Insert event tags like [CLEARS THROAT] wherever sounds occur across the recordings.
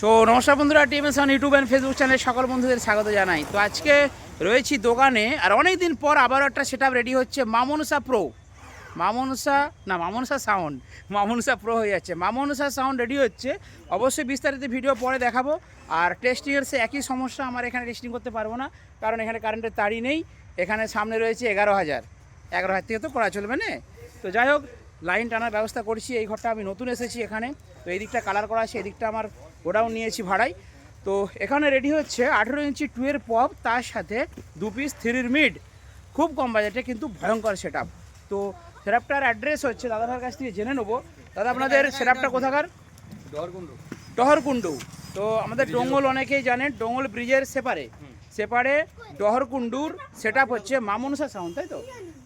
So নমস্কার বন্ধুরা, TMS on YouTube and Facebook চ্যানেলে সকল বন্ধুদের স্বাগত জানাই। তো আজকে রয়েছি দোকানে, আর অনেক দিন পর আবারও একটা সেট রেডি হচ্ছে, মামনসা প্রো মামনসা, না, মামনসা সাউন্ড মামনসা প্রো হয়ে যাচ্ছে। মামনসা সাউন্ড রেডি হচ্ছে। অবশ্যই বিস্তারিত ভিডিও পরে দেখাবো। আর টেস্টিংয়ের সে একই সমস্যা আমার এখানে টেস্টিং করতে পারব না, কারণ এখানে কারেন্টের তারই নেই। এখানে সামনে রয়েছে এগারো হাজার। এগারো হাজার থেকে তো করা চলবে না। তো যাই হোক লাইন টানার ব্যবস্থা করছি। এই ঘরটা আমি নতুন এসেছি এখানে। তো এই দিকটা কালার করা আছে এদিকটা আমার গোডাউন নিয়েছি ভাড়াই তো এখানে রেডি হচ্ছে আঠেরো ইঞ্চি টুয়ের পপ তার সাথে দু পিস থ্রির মিড খুব কম বাজেটে কিন্তু ভয়ঙ্কর সেট তো সেটআপটার অ্যাড্রেস হচ্ছে দাদাভাইয়ের কাছ থেকে জেনে নেব। দাদা আপনাদের সেটআপটা কোথাকার? ডহরকুন্ডু তো আমাদের ডোঙ্গল অনেকেই জানেন ডোঙ্গল ব্রিজের সেপারে সেপারে ডহরকুন্ডুর সেট আপ হচ্ছে মামুনসা সাউন্ড তাই তো?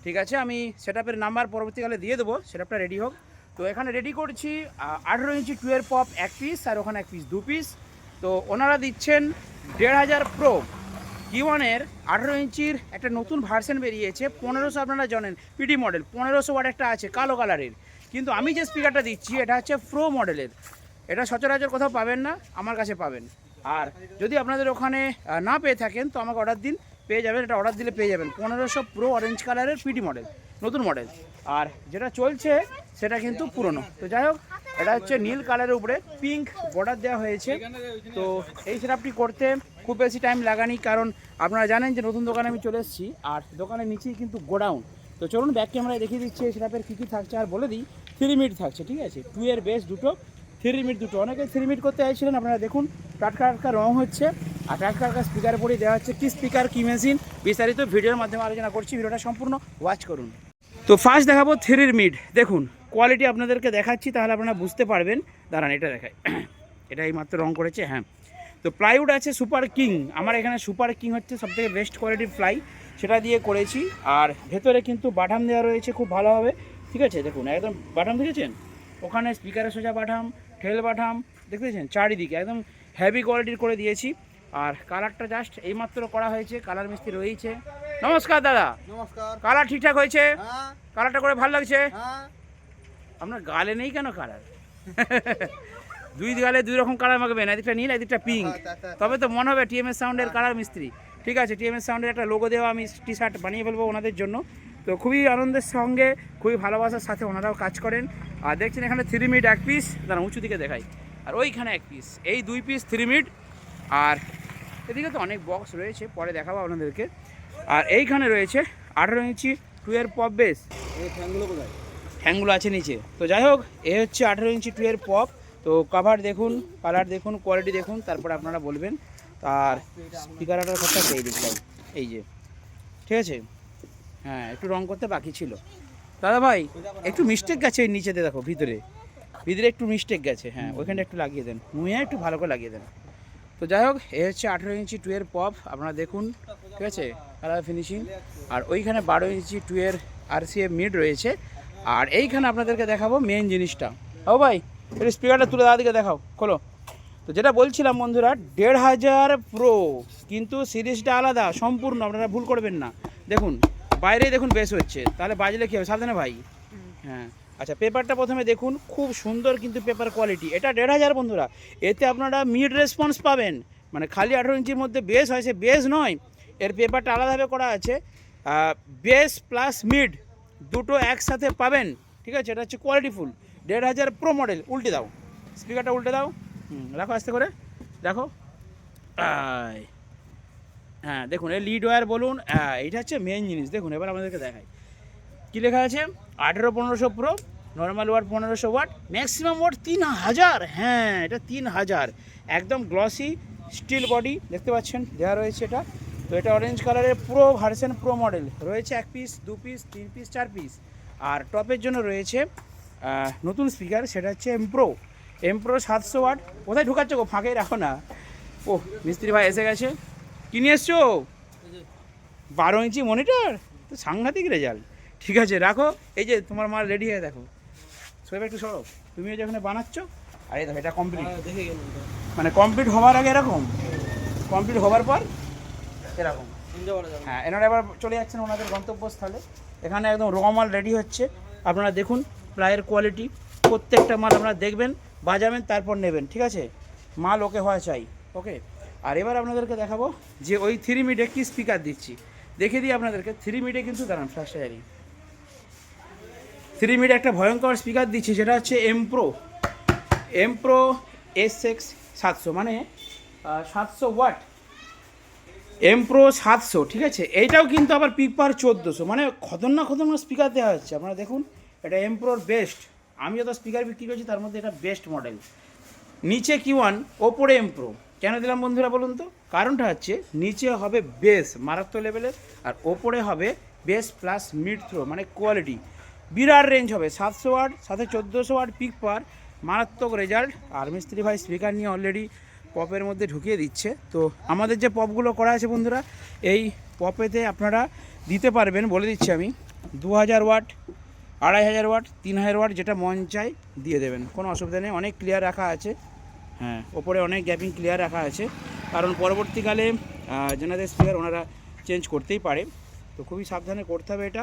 ঠিক আছে আমি সেট আপের নাম্বার পরবর্তীকালে দিয়ে দেবো। সেট আপটা রেডি হোক। তো এখানে রেডি করছি আঠেরো ইঞ্চি টুয়ের পপ এক পিস আর ওখানে এক পিস দু পিস তো ওনারা দিচ্ছেন দেড় হাজার প্রো কিওয়ানের আঠেরো ইঞ্চির একটা নতুন ভার্সন বেরিয়েছে, পনেরোশো আপনারা জানেন পিডি মডেল পনেরোশো ওয়াট একটা আছে, কালো কালারের কিন্তু আমি যে স্পিকারটা দিচ্ছি, এটা হচ্ছে প্রো মডেলের এটা সচরাচর কোথাও পাবেন না, আমার কাছে পাবেন। আর যদি আপনাদের ওখানে না পেয়ে থাকেন, তো আমাকে অর্ডার দিন। পেয়ে যাবেন, এটা অর্ডার দিলে পেয়ে যাবেন। পনেরোশো প্রো অরেঞ্জ কালারের পিডি মডেল নতুন মডেল আর যেটা চলছে, সেটা কিন্তু পুরনো। তো যাই হোক, এটা হচ্ছে নীল কালারের উপরে পিঙ্ক বর্ডার দেওয়া হয়েছে। তো এই সেটআপটি করতে খুব বেশি টাইম লাগানি কারণ আপনারা জানেন যে নতুন দোকানে আমি চলে এসেছি, আর দোকানের নিচেই কিন্তু গোডাউন। তো চলুন ব্যাক ক্যামেরায় দেখিয়ে দিচ্ছি, এই সেটআপের কী কী থাকছে, আর বলে দিই থ্রি মিনিট থাকছে, ঠিক আছে? টু এর বেস দুটো থ্রি মিনিট দুটো। অনেকে থ্রি মিনিট করতে চাইছিলেন, আপনারা দেখুন, টাটকা টাটকা রং হচ্ছে। আর টাটকা স্পিকার পরে দেওয়া হচ্ছে। কি স্পিকার কি মেশিন বিস্তারিত ভিডিওর মাধ্যমে আলোচনা করছি। ভিডিওটা সম্পূর্ণ ওয়াচ করুন। তো ফার্স্ট দেখাবো থ্রির মিড দেখুন কোয়ালিটি আপনাদেরকে দেখাচ্ছি, তাহলে আপনারা বুঝতে পারবেন। দাঁড়ান, এটা দেখাই। [CLEARS THROAT] এটা এই মাত্র রং করেছে হ্যাঁ। তো প্লাইউড আছে সুপার কিং আমার এখানে সুপার কিং হচ্ছে সবথেকে বেস্ট কোয়ালিটির প্লাই সেটা দিয়ে করেছি। আর ভেতরে কিন্তু বাটাম দেওয়া রয়েছে খুব ভালোভাবে। ঠিক আছে, দেখুন, একদম বাটাম দেখেছেন? ওখানে স্পিকারের সোজা বাটাম, ঠেল বাটাম দেখতেছেন চারিদিকে একদম হেভি কোয়ালিটির করে দিয়েছি। আর কালারটা জাস্ট এইমাত্র করা হয়েছে কালার মিস্ত্রি রয়েছে। নমস্কার দাদা। নমস্কার। কালার ঠিকঠাক হয়েছে? হ্যাঁ। কালারটা করে ভালো লাগছে? হ্যাঁ। আপনার গালে নেই কেন কালার? দুই গালে দুই রকম কালার মাখবেন এদিকটা নীল এদিকটা পিঙ্ক তা- তা- তবে তো মনে হবে টিএমএস সাউন্ডের কালার মিস্ত্রি। ঠিক আছে টিএমএস সাউন্ডের একটা লোগো দেওয়া আমি টি শার্ট বানিয়ে ফেলব ওনাদের জন্য। তো খুবই আনন্দের সঙ্গে খুবই ভালোবাসার সাথে ওনারাও কাজ করেন। আর দেখছেন এখানে থ্রি মিনিট এক পিস দাঁড়া উঁচু দিকে দেখাই। আর ওইখানে এক পিস এই দুই পিস থ্রি মিনিট আর এদিকে তো অনেক বক্স রয়েছে পরে দেখাবো আপনাদেরকে। আর এইখানে রয়েছে আঠেরো ইঞ্চি টুয়ের পপ বেস এই ফ্যানগুলো কোথায়? আছে নিচে। তো যাই হোক এ হচ্ছে আঠেরো ইঞ্চি টুয়ের পপ তো কাভার দেখুন কালার দেখুন কোয়ালিটি দেখুন তারপরে আপনারা বলবেন। আর স্পিকারটার কথা এই দিকটাই এই যে ঠিক আছে? হ্যাঁ একটু রং করতে বাকি ছিল। দাদা ভাই একটু মিস্টেক গেছে নিচেতে দেখো ভিতরে। ভিতরে একটু মিস্টেক গেছে হ্যাঁ ওইখানটা একটু লাগিয়ে দেন। মুয়ে একটু ভালো করে লাগিয়ে দেন। তো যাই হোক এ হচ্ছে আঠেরো ইঞ্চি টুয়ের পপ আপনারা দেখুন ঠিক আছে? কালার ফিনিশিং আর ওইখানে বারো ইঞ্চি টুয়ের আর সি মিড রয়েছে। আর এইখানে আপনাদেরকে দেখাবো মেন জিনিসটা। ও ভাই একটু স্পিকারটা তুলে দাদা দিকে দেখাও খোলো। তো যেটা বলছিলাম বন্ধুরা দেড় হাজার প্রো কিন্তু সিরিজটা আলাদা সম্পূর্ণ আপনারা ভুল করবেন না। দেখুন বাইরেই দেখুন বেশ হচ্ছে। তাহলে বাজলে কী হবে? সাবধানে ভাই। হ্যাঁ। আচ্ছা পেপারটা প্রথমে দেখুন, খুব সুন্দর কিন্তু পেপার কোয়ালিটি এটা দেড় হাজার বন্ধুরা। এতে আপনারা মিড রেসপন্স পাবেন। মানে খালি আঠেরো ইঞ্চির মধ্যে বেস হয়, সে বেস নয়। এর পেপারটা আলাদাভাবে করা আছে। বেস প্লাস মিড দুটো একসাথে পাবেন। ঠিক আছে, এটা হচ্ছে কোয়ালিটিফুল দেড় হাজার প্রো মডেল উল্টে দাও। স্পিকারটা উল্টে দাও। হুম, রাখো আস্তে করে। দেখো। হ্যাঁ দেখুন, এই লিড ওয়্যার বলুন এইটা হচ্ছে মেন জিনিস। দেখুন, এবার আমাদেরকে দেখাই। কী লেখা আছে? আঠেরো পনেরোশো প্রো নর্মাল ওয়াট পনেরোশো ওয়াট ম্যাক্সিমাম ওয়াট তিন হাজার। হ্যাঁ এটা তিন হাজার। একদম গ্লসি স্টিল বডি দেখতে পাচ্ছেন? দেওয়া রয়েছে এটা। তো এটা অরেঞ্জ কালারের প্রো ভার্সন প্রো মডেল রয়েছে এক পিস দু পিস তিন পিস চার পিস আর টপের জন্য রয়েছে নতুন স্পিকার সেটা হচ্ছে এমপ্রো এমপ্রো সাতশো ওয়াট কোথায় ঢুকাচ্ছ গো? ফাঁকে রাখো না। ও, মিস্ত্রি ভাই এসে গেছে। কি নিয়ে এসছো? বারো ইঞ্চি মনিটর তো সাংঘাতিক রেজাল্ট ঠিক আছে রাখো। এই যে তোমার মাল রেডি হয়ে দেখো। সোয়েব একটু সরো। তুমিও যেখানে বানাচ্ছ আর এই দেখো এটা কমপ্লিট দেখে গেলাম মানে কমপ্লিট হওয়ার আগে এরকম? কমপ্লিট হওয়ার পর এরকম। হ্যাঁ এনারা এবার চলে যাচ্ছেন ওনাদের গন্তব্যস্থলে। এখানে একদম র মাল রেডি হচ্ছে। আপনারা দেখুন প্লায়ের কোয়ালিটি প্রত্যেকটা মাল আপনারা দেখবেন বাজাবেন তারপর নেবেন ঠিক আছে? মাল ওকে হওয়া চাই ওকে? আর এবার আপনাদেরকে দেখাবো যে ওই থ্রি মিডে কি স্পিকার দিচ্ছি। দেখে দিই আপনাদেরকে থ্রি মিডে কিন্তু দাঁড়ান জানি থ্রি মিডে একটা ভয়ঙ্কর স্পিকার দিচ্ছি, সেটা হচ্ছে এমপ্রো এমপ্রো এস এক্স সাতশো মানে সাতশো ওয়াট এমপ্রো সাতশো, ঠিক আছে? এইটাও কিন্তু আবার পিক পার চোদ্দোশো মানে খতরনাক খতরনাক স্পিকার দেওয়া হচ্ছে। আপনারা দেখুন, এটা এমপ্রোর বেস্ট আমি যত স্পিকার বিক্রি করছি, তার মধ্যে এটা বেস্ট মডেল নিচে কি ওয়ান ওপরে এমপ্রো কেন দিলাম বন্ধুরা বলুন তো? কারণটা হচ্ছে, নিচে হবে বেস মারাত্মক লেভেলের আর ওপরে হবে বেস প্লাস মিড থ্রো মানে কোয়ালিটি বিরাট রেঞ্জ হবে, সাতশো ওয়াট, সাথে চোদ্দোশো ওয়াট পিক পার মারাত্মক রেজাল্ট আর মিস্ত্রি ভাই স্পিকার নিয়ে অলরেডি পপের মধ্যে ঢুকিয়ে দিচ্ছে। তো আমাদের যে পপগুলো করা আছে বন্ধুরা, এই পপেতে আপনারা দিতে পারবেন, বলে দিচ্ছি আমি দু হাজার ওয়াট, আড়াই হাজার ওয়াট, তিন হাজার ওয়াট যেটা মন চাই দিয়ে দেবেন। কোনো অসুবিধা নেই, অনেক ক্লিয়ার রাখা আছে। হ্যাঁ ওপরে অনেক গ্যাপিং ক্লিয়ার রাখা আছে। কারণ পরবর্তীকালে যেনাদের স্পিকার ওনারা চেঞ্জ করতেই পারে। তো খুবই সাবধানে করতে হবে এটা।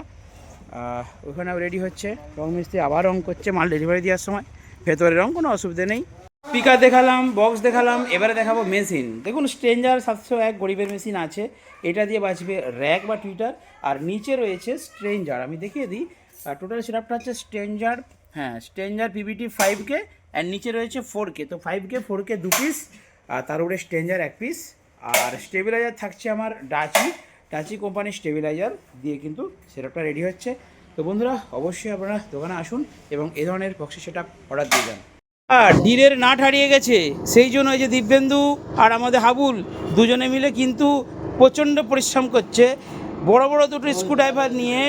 ওখানেও রেডি হচ্ছে। রং মিস্ত্রি আবার রং করছে, মাল ডেলিভারি দেওয়ার সময়। ভেতরে রং কোনো অসুবিধা নেই। স্পিকার দেখালাম বক্স দেখালাম, এবারে দেখাবো মেশিন দেখুন স্ট্রেঞ্জার সাতশো এক গরিবের মেশিন আছে। এটা দিয়ে বাঁচবে র্যাক বা টুইটার আর নিচে রয়েছে স্ট্রেঞ্জার আমি দেখিয়ে দিই টোটাল সেটআপটা হচ্ছে স্ট্রেঞ্জার হ্যাঁ স্ট্রেঞ্জার পিবিটি ফাইভ কে আর নিচে রয়েছে ফোর কে তো ফাইভ কে ফোর কে দু পিস আর তার উপরে স্ট্রেঞ্জার এক পিস আর স্টেবিলাইজার থাকছে আমার ডাচি ডাচি কোম্পানির স্টেবিলাইজার দিয়ে কিন্তু সেটআপটা রেডি হচ্ছে। তো বন্ধুরা, অবশ্যই আপনারা দোকানে আসুন এবং এ ধরনের বক্সি সেট অর্ডার দিয়ে যান। আর ডিলের নাট হারিয়ে গেছে, সেই জন্য এই যে দিব্যেন্দু আর আমাদের হাবুল দুজনে মিলে কিন্তু প্রচণ্ড পরিশ্রম করছে। বড় বড় দুটো স্ক্রুড্রাইভার নিয়ে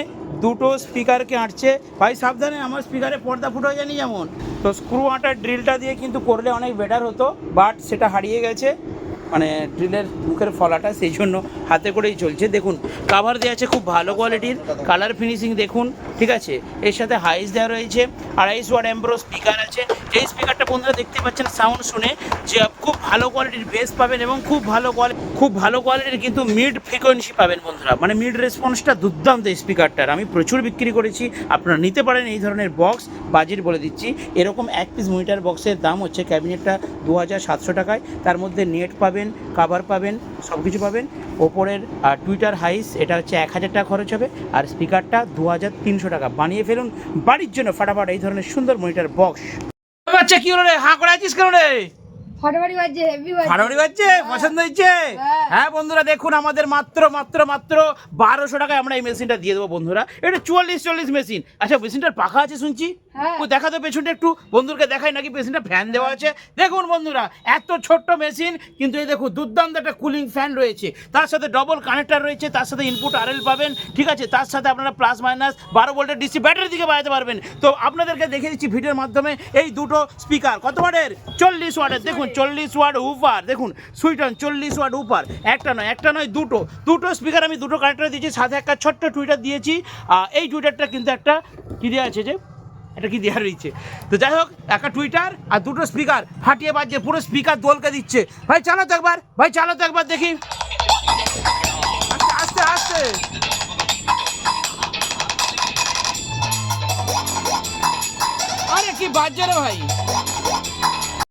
দুটো স্পিকারকে আঁটছে। ভাই, সাবধানে, আমার স্পিকারে পর্দা ফুটো জানি যেমন। তো স্ক্রু আঁটার ড্রিলটা দিয়ে কিন্তু করলে অনেক বেটার হতো বাট সেটা হারিয়ে গেছে। মানে ড্রিলের মুখের ফলাটা সেই জন্য হাতে করেই চলছে। দেখুন কাভার দেওয়া আছে খুব ভালো কোয়ালিটির কালার ফিনিশিং দেখুন। ঠিক আছে? এর সাথে হাইস দেওয়া রয়েছে, আড়াইশ ওয়াট এমব্রো স্পিকার আছে। এই স্পিকারটা বন্ধুরা দেখতে পাচ্ছেন সাউন্ড শুনে যে খুব ভালো কোয়ালিটির বেস পাবেন এবং খুব ভালো কোয়ালিটি খুব ভালো কোয়ালিটির কিন্তু মিড ফ্রিকোয়েন্সি পাবেন বন্ধুরা। মানে মিড রেসপন্সটা দুর্দান্ত এই স্পিকারটার আমি প্রচুর বিক্রি করেছি, আপনারা নিতে পারেন এই ধরনের বক্স বাজেট বলে দিচ্ছি। এরকম এক পিস মনিটার বক্সের দাম হচ্ছে ক্যাবিনেটটা দু হাজার সাতশো টাকায়। তার মধ্যে নেট পাবেন কাভার পাবেন সব কিছু পাবেন। ওপরের টুইটার হাইস এটা হচ্ছে এক হাজার টাকা খরচ হবে। আর স্পিকারটা দু হাজার তিনশো টাকা। বানিয়ে ফেলুন, বাড়ির জন্য ফাটাফাট এই ধরনের সুন্দর মনিটার বক্স। বাচ্চা, কি হলো রে? হাঁ করে আছিস কেন রে? ফাটাফাটি বাজছে হেভি বাজছে। ফাটাফাটি বাজছে পছন্দ হচ্ছে হ্যাঁ। বন্ধুরা দেখুন আমাদের মাত্র মাত্র মাত্র বারোশো টাকায় আমরা এই মেশিনটা দিয়ে দেবো বন্ধুরা। এটা চুয়াল্লিশ চল্লিশ মেশিন। আচ্ছা মেশিনটার পাখা আছে শুনছি। ও দেখা তো পেছনটা একটু। দেখাই নাকি ফ্যান দেওয়া আছে? দেখুন বন্ধুরা এত ছোট্ট মেশিন কিন্তু এই দেখুন দুর্দান্ত একটা কুলিং ফ্যান রয়েছে। তার সাথে ডবল কানেক্টার রয়েছে তার সাথে ইনপুট আরএল পাবেন ঠিক আছে? তার সাথে আপনারা প্লাস মাইনাস বারো ভোল্টের ডিসি ব্যাটারি দিকে বাড়াতে পারবেন। তো আপনাদেরকে দেখিয়ে দিচ্ছি ভিডিওর মাধ্যমে এই দুটো স্পিকার কত ওয়াটের চল্লিশ ওয়াটের দেখুন চল্লিশ ওয়াট উপার, দেখুন সুইটন চল্লিশ ওয়াট উপার। একটা নয় একটা নয়, দুটো। দুটো স্পিকার আমি দুটো কানেক্টার দিয়েছি, সাথে একটা ছোট্ট টুইটার দিয়েছি। এই টুইটারটা কিন্তু একটা কী দেওয়া আছে যে? এটা কি দেওয়া রয়েছে? তো যাই হোক, একটা টুইটার আর দুটো স্পিকার ফাটিয়ে বাজছে পুরো স্পিকার দোলকে দিচ্ছে। ভাই, চালো তো একবার, ভাই চালাও তো একবার দেখি। আস্তে আস্তে। আরে, কি বাজছে রে ভাই?